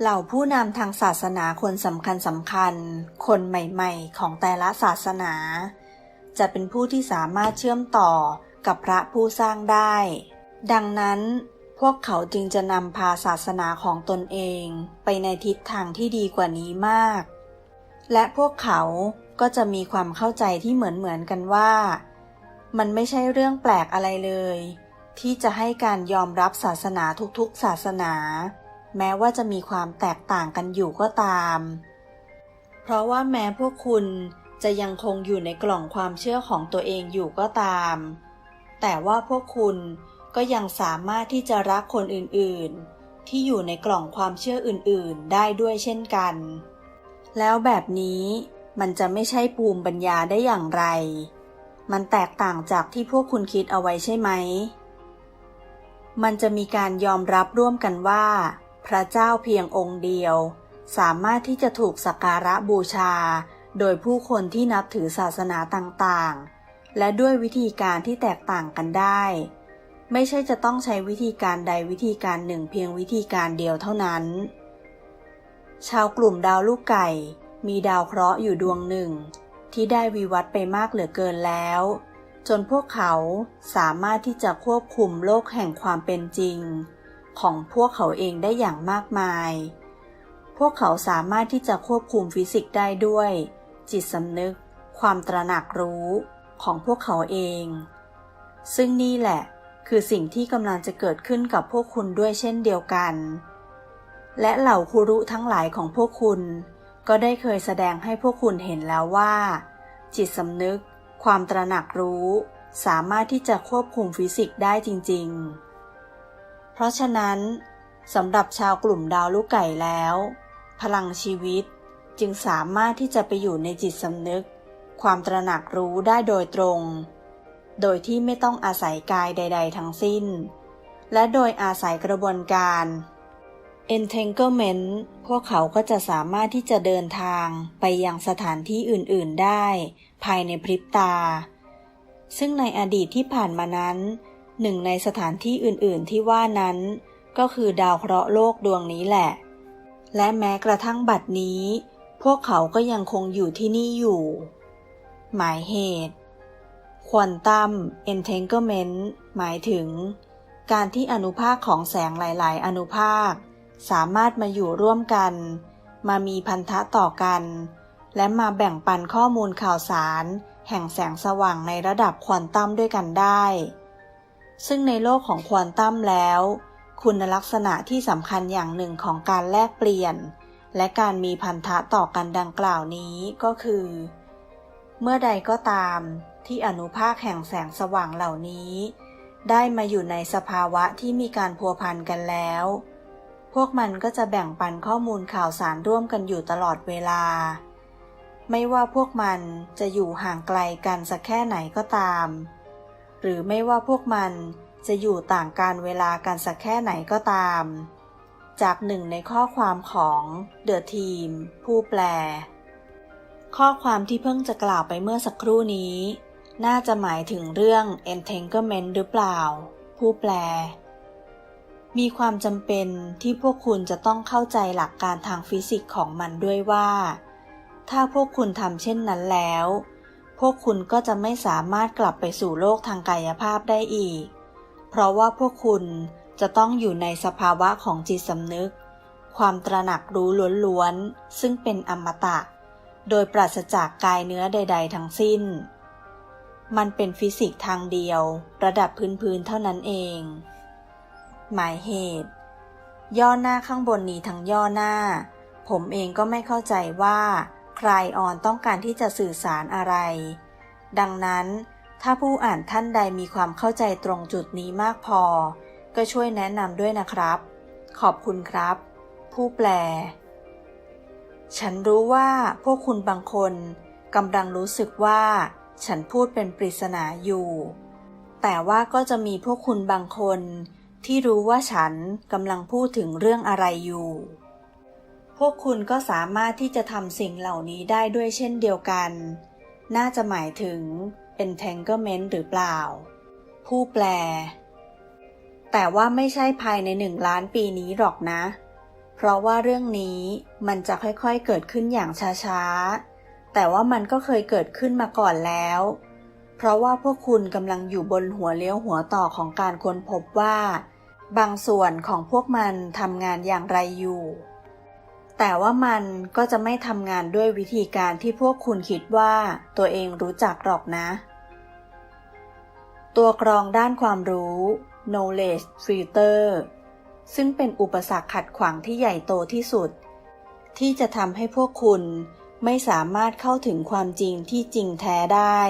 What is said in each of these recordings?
เหล่าผู้นำทางศาสนาคนสำคัญสำคัญ คนใหม่ๆ ของแต่ละศาสนา จะเป็นผู้ที่สามารถเชื่อมต่อกับพระผู้สร้างได้ ดังนั้น พวกเขาจึงจะนำพาศาสนาของตนเองไปในทิศทางที่ดีกว่านี้มาก และพวกเขาก็จะมีความเข้าใจที่เหมือนๆกันว่า มันไม่ใช่เรื่องแปลกอะไรเลย ที่จะให้การยอมรับศาสนาทุกๆศาสนา แม้ว่าจะมีความแตกต่างกันอยู่ก็ตาม เพราะว่าแม้พวกคุณจะยังคงอยู่ในกล่องความเชื่อของตัวเองอยู่ก็ตาม แต่ว่าพวกคุณก็ยังสามารถที่จะรักคนอื่นๆ ที่อยู่ในกล่องความเชื่ออื่นๆ ได้ด้วยเช่นกัน แล้วแบบนี้มันจะไม่ใช่ภูมิปัญญาได้อย่างไร มันแตกต่างจากที่พวกคุณคิดเอาไว้ใช่ไหม มันจะมีการยอมรับร่วมกันว่า พระเจ้าเพียงองค์เดียว สามารถที่จะถูกสักการะบูชา โดยผู้คนที่นับถือศาสนาต่างๆ และด้วยวิธีการที่แตกต่างกันได้ ไม่ใช่จะต้องใช้วิธีการใดวิธีการหนึ่งเพียงวิธีการเดียวเท่านั้น ชาวกลุ่มดาวลูกไก่ มีดาวเคราะห์อยู่ดวงหนึ่ง ที่ได้วิวัฒน์ไปมากเหลือเกินแล้ว จนพวกเขาสามารถที่จะควบคุมโลกแห่งความเป็นจริง ของพวกเขาเองได้อย่างมากมาย พวกเขาสามารถที่จะควบคุมฟิสิกส์ได้ด้วย จิตสำนึก ความตระหนักรู้ของพวกเขาเอง ซึ่งนี่แหละ คือสิ่งที่กำลังจะเกิดขึ้นกับพวกคุณด้วยเช่นเดียวกัน และเหล่าครูรุทั้งหลายของพวกคุณ ก็ได้เคยแสดงให้พวกคุณเห็นแล้วว่า จิตสำนึก ความตระหนักรู้ สามารถที่จะควบคุมฟิสิกส์ได้จริง ๆ เพราะฉะนั้นสำหรับชาวกลุ่มดาวลูกไก่แล้ว พลังชีวิตจึงสามารถที่จะไปอยู่ในจิตสำนึก ความตระหนักรู้ได้โดยตรง โดยที่ไม่ต้องอาศัยกายใด ๆ ทั้งสิ้น และโดยอาศัยกระบวนการ entanglement พวกเขาก็จะสามารถที่จะเดินทางไปยังสถานที่อื่น ๆ ได้ ภายในพริบตา ซึ่งในอดีตที่ผ่านมานั้น หนึ่งในสถานที่อื่นๆที่ว่านั้น ก็คือดาวเคราะห์โลกดวงนี้แหละ และแม้กระทั่งบัดนี้ พวกเขาก็ยังคงอยู่ที่นี่อยู่ หมายเหตุควอนตัม entanglement หมายถึง การที่อนุภาคของแสงหลาย ๆ อนุภาค สามารถมาอยู่ร่วมกัน มามีพันธะต่อกัน และมาแบ่งปันข้อมูลข่าวสาร แห่งแสงสว่างในระดับควอนตัมด้วยกันได้ ซึ่งในโลกของควอนตัมแล้ว คุณลักษณะที่สำคัญอย่างหนึ่งของการแลกเปลี่ยน และการมีพันธะต่อกันดังกล่าวนี้ก็คือ เมื่อใดก็ตามที่อนุภาคแห่งแสงสว่างเหล่านี้ ได้มาอยู่ในสภาวะที่มีการพัวพันกันแล้ว พวกมันก็จะแบ่งปันข้อมูลข่าวสารร่วมกันอยู่ตลอดเวลา ไม่ว่าพวกมันจะอยู่ห่างไกลกันสักแค่ไหนก็ตาม หรือไม่ว่าพวกมันจะอยู่ต่างการเวลากันสักแค่ไหนก็ตาม จากหนึ่งในข้อความของ The Team ผู้แปล ข้อความที่เพิ่งจะกล่าวไปเมื่อสักครู่นี้ น่าจะหมายถึงเรื่อง entanglement หรือเปล่า ผู้แปล มีความจำเป็นที่พวกคุณจะต้องเข้าใจหลักการทางฟิสิกส์ของมันด้วยว่า ถ้าพวกคุณทำเช่นนั้นแล้ว พวกคุณก็จะไม่สามารถกลับไปสู่โลกทางกายภาพได้อีก เพราะว่าพวกคุณจะต้องอยู่ในสภาวะของจิตสำนึก ความตระหนักรู้ล้วนๆ ซึ่งเป็นอมตะ โดยปราศจากกายเนื้อใด ๆ ทั้งสิ้น มันเป็นฟิสิกส์ทางเดียว ระดับพื้นๆ เท่านั้นเอง หมายเหตุ ย่อหน้าข้างบนนี้ทั้งย่อหน้า ผมเองก็ไม่เข้าใจว่า ใครอ่อนต้องการที่จะสื่อสารอะไร ดังนั้นถ้าผู้อ่านท่านใดมีความเข้าใจตรงจุดนี้มากพอ ก็ช่วยแนะนำด้วยนะครับ ขอบคุณครับ ผู้แปล ฉันรู้ว่าพวกคุณบางคนกำลังรู้สึกว่า ฉันพูดเป็นปริศนาอยู่ แต่ว่าก็จะมีพวกคุณบางคน ที่รู้ว่าฉันกำลังพูดถึงเรื่องอะไรอยู่ พวกคุณก็สามารถที่จะทำสิ่งเหล่านี้ได้ด้วยเช่นเดียวกัน น่าจะหมายถึง entanglement หรือเปล่า ผู้แปล แต่ว่าไม่ใช่ภายในหนึ่งล้านปีนี้หรอกนะ เพราะว่าเรื่องนี้มันจะค่อยๆเกิดขึ้นอย่างช้าๆ แต่ว่ามันก็เคยเกิดขึ้นมาก่อนแล้ว เพราะว่าพวกคุณกำลังอยู่บนหัวเลี้ยวหัวต่อของการค้นพบว่า บางส่วนของพวกมันทำงานอย่างไรอยู่ แต่ว่ามันก็จะไม่ทำงานด้วยวิธีการที่พวกคุณคิดว่าตัวเองรู้จักหรอกนะ ตัวกรองด้านความรู้ knowledge filter ซึ่งเป็นอุปสรรคขัดขวางที่ใหญ่โตที่สุด ที่จะทำให้พวกคุณไม่สามารถเข้าถึงความจริงที่จริงแท้ได้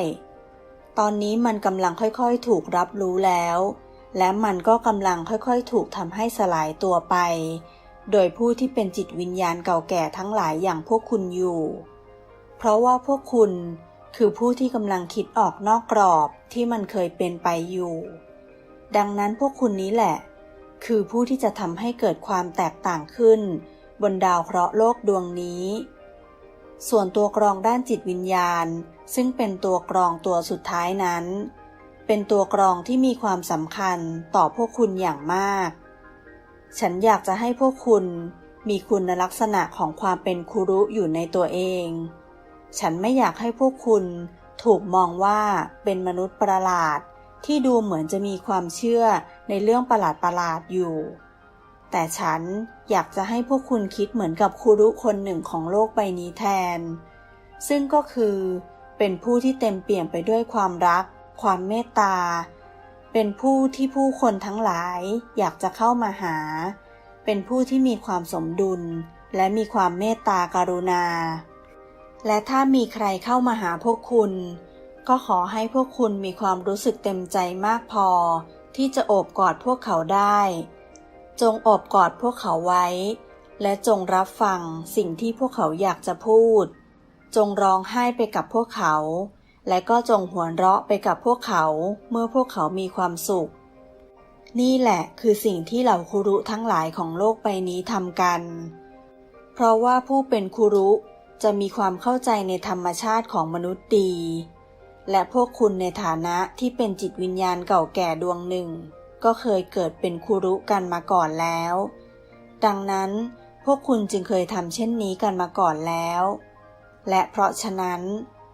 ตอนนี้มันกำลังค่อยๆ ถูกรับรู้แล้ว และมันก็กำลังค่อยๆ ถูกทำให้สลายตัวไป โดยผู้ที่เป็นจิตวิญญาณเก่าแก่ทั้งหลายอย่างพวกคุณอยู่ เพราะว่าพวกคุณคือผู้ที่กำลังคิดออกนอกกรอบที่มันเคยเป็นไปอยู่ ดังนั้นพวกคุณนี้แหละ คือผู้ที่จะทำให้เกิดความแตกต่างขึ้น บนดาวเคราะห์โลกดวงนี้ ส่วนตัวกรองด้านจิตวิญญาณ ซึ่งเป็นตัวกรองตัวสุดท้ายนั้น เป็นตัวกรองที่มีความสำคัญต่อพวกคุณอย่างมาก ฉันอยากจะให้พวกคุณมีคุณลักษณะของความเป็นคุรุอยู่ในตัวเอง ฉันไม่อยากให้พวกคุณถูกมองว่าเป็นมนุษย์ประหลาด ที่ดูเหมือนจะมีความเชื่อในเรื่องประหลาดประหลาดอยู่ แต่ฉันอยากจะให้พวกคุณคิดเหมือนกับคุรุคนหนึ่งของโลกใบนี้แทน ซึ่งก็คือเป็นผู้ที่เต็มเปี่ยมไปด้วยความรัก ความเมตตา เป็นผู้ที่ผู้คนทั้งหลายอยากจะเข้ามาหา เป็นผู้ที่มีความสมดุล และมีความเมตตากรุณา และถ้ามีใครเข้ามาหาพวกคุณ ก็ขอให้พวกคุณมีความรู้สึกเต็มใจมากพอ ที่จะโอบกอดพวกเขาได้ จงโอบกอดพวกเขาไว้ และจงรับฟังสิ่งที่พวกเขาอยากจะพูด จงร้องไห้ไปกับพวกเขา และก็จงหัวเราะไปกับพวกเขาเมื่อพวกเขามีความสุข นี่แหละคือสิ่งที่เหล่าคุรุทั้งหลายของโลกใบนี้ทำกัน เพราะว่าผู้เป็นคุรุจะมีความเข้าใจในธรรมชาติของมนุษย์ดี และพวกคุณในฐานะที่เป็นจิตวิญญาณเก่าแก่ดวงหนึ่ง ก็เคยเกิดเป็นคุรุกันมาก่อนแล้ว ดังนั้นพวกคุณจึงเคยทำเช่นนี้กันมาก่อนแล้ว และเพราะฉะนั้น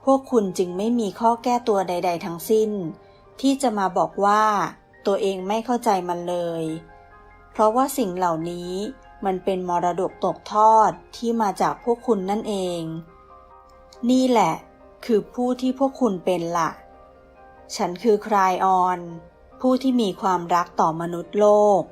พวกคุณจึงไม่มีข้อแก้ตัวใด ๆ ทั้งสิ้น ที่จะมาบอกว่าตัวเองไม่เข้าใจมันเลย เพราะว่าสิ่งเหล่านี้มันเป็นมรดกตกทอดที่มาจากพวกคุณนั่นเอง นี่แหละ คือผู้ที่พวกคุณเป็นละ่ะ ฉันคือครายออน ผู้ที่มีความรักต่อมนุษย์โลก